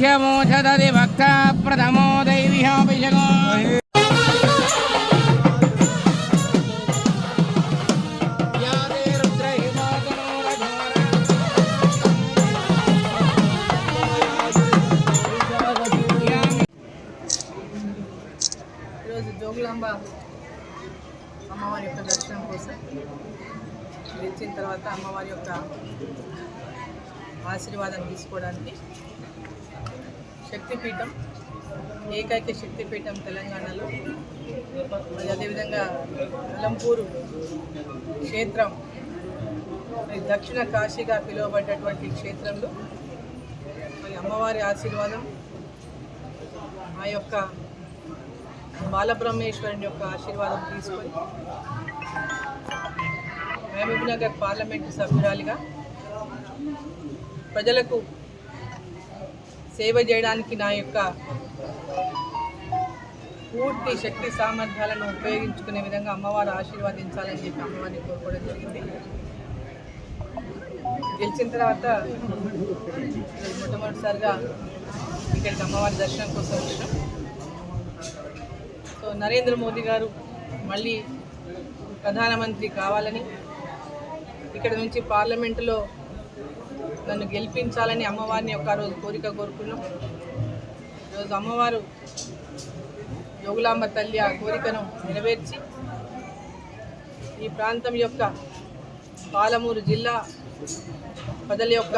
ఆద్యమోషదది భక్త ప్రథమో దైవిహాభిషగో జోగులాంబ అమ్మవారి యొక్క దర్శనం కోసం తెచ్చిన తర్వాత అమ్మవారి యొక్క ఆశీర్వాదం తీసుకోవడానికి శక్తిపీఠం ఏకైక శక్తిపీఠం తెలంగాణలో. మరి అదేవిధంగా అలంపూరు క్షేత్రం దక్షిణ కాశీగా పిలువబడ్డటువంటి క్షేత్రంలో మరి అమ్మవారి ఆశీర్వాదం ఆ యొక్క బాలబ్రహ్మేశ్వరుని యొక్క ఆశీర్వాదం తీసుకొని మహబూబ్నగర్ పార్లమెంటు సభ్యురాలిగా ప్రజలకు సేవ చేయడానికి నా యొక్క పూర్తి శక్తి సామర్థ్యాలను ఉపయోగించుకునే విధంగా అమ్మవారు ఆశీర్వదించాలని చెప్పి అమ్మవారిని కోరుకోవడం జరిగింది. గెలిచిన తర్వాత మొట్టమొదటిసారిగా ఇక్కడికి అమ్మవారి దర్శనం కోసం వచ్చినాం. సో నరేంద్ర మోదీ గారు మళ్ళీ ప్రధానమంత్రి కావాలని ఇక్కడ నుంచి పార్లమెంటులో నన్ను గెలిపించాలని అమ్మవారిని ఒక రోజు కోరిక కోరుకున్నాం. ఈరోజు అమ్మవారు యోగులాంబ తల్లి ఆ కోరికను నెరవేర్చి ఈ ప్రాంతం యొక్క పాలమూరు జిల్లా ప్రజల యొక్క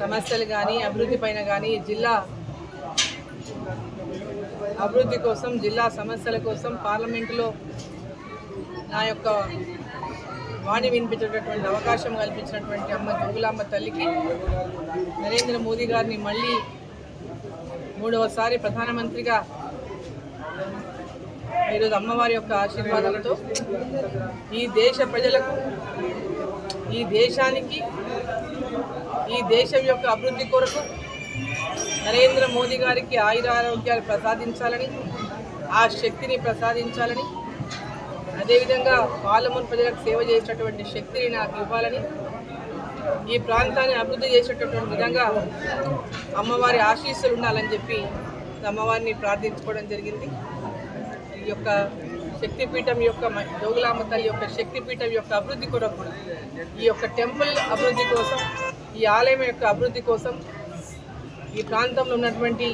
సమస్యలు కానీ అభివృద్ధి పైన కానీ జిల్లా అభివృద్ధి కోసం జిల్లా సమస్యల కోసం పార్లమెంటులో నా యొక్క వాణి వినిపించేటటువంటి అవకాశం కల్పించినటువంటి అమ్మ జోగులామ్మ తల్లికి నరేంద్ర మోదీ గారిని మళ్ళీ మూడవసారి ప్రధానమంత్రిగా ఈరోజు అమ్మవారి యొక్క ఆశీర్వాదంతో ఈ దేశ ప్రజలకు ఈ దేశానికి ఈ దేశం యొక్క అభివృద్ధి కొరకు నరేంద్ర మోదీ గారికి ఆయురారోగ్యాలు ప్రసాదించాలని ఆ శక్తిని ప్రసాదించాలని అదేవిధంగా పాలమూరు ప్రజలకు సేవ చేసేటటువంటి శక్తిని నాకు ఇవ్వాలని ఈ ప్రాంతాన్ని అభివృద్ధి చేసేటటువంటి విధంగా అమ్మవారి ఆశీస్సులు ఉండాలని చెప్పి అమ్మవారిని ప్రార్థించుకోవడం జరిగింది. ఈ యొక్క శక్తిపీఠం యొక్క జోగులామ తల్లి యొక్క శక్తిపీఠం యొక్క అభివృద్ధి కొరకు ఈ యొక్క టెంపుల్ అభివృద్ధి కోసం ఈ ఆలయం యొక్క అభివృద్ధి కోసం ఈ ప్రాంతంలో ఉన్నటువంటి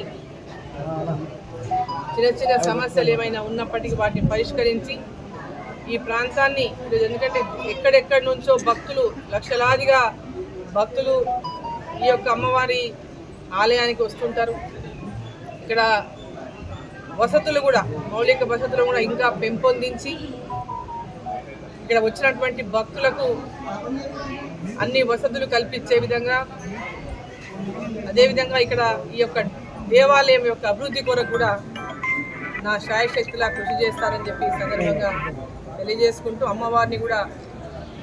చిన్న చిన్న సమస్యలు ఏమైనా ఉన్నప్పటికీ వాటిని పరిష్కరించి ఈ ప్రాంతాన్ని ఈరోజు ఎందుకంటే ఎక్కడెక్కడి నుంచో భక్తులు లక్షలాదిగా భక్తులు ఈ యొక్క అమ్మవారి ఆలయానికి వస్తుంటారు. ఇక్కడ వసతులు కూడా మౌలిక వసతులు కూడా ఇంకా పెంపొందించి ఇక్కడ వచ్చినటువంటి భక్తులకు అన్ని వసతులు కల్పించే విధంగా అదేవిధంగా ఇక్కడ ఈ యొక్క దేవాలయం యొక్క అభివృద్ధి కొరకు కూడా నా శాయశక్తిలా కృషి చేస్తారని చెప్పి సందర్భంగా తెలియజేసుకుంటూ అమ్మవారిని కూడా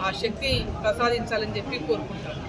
ఆ శక్తి ప్రసాదించాలని చెప్పి కోరుకుంటాను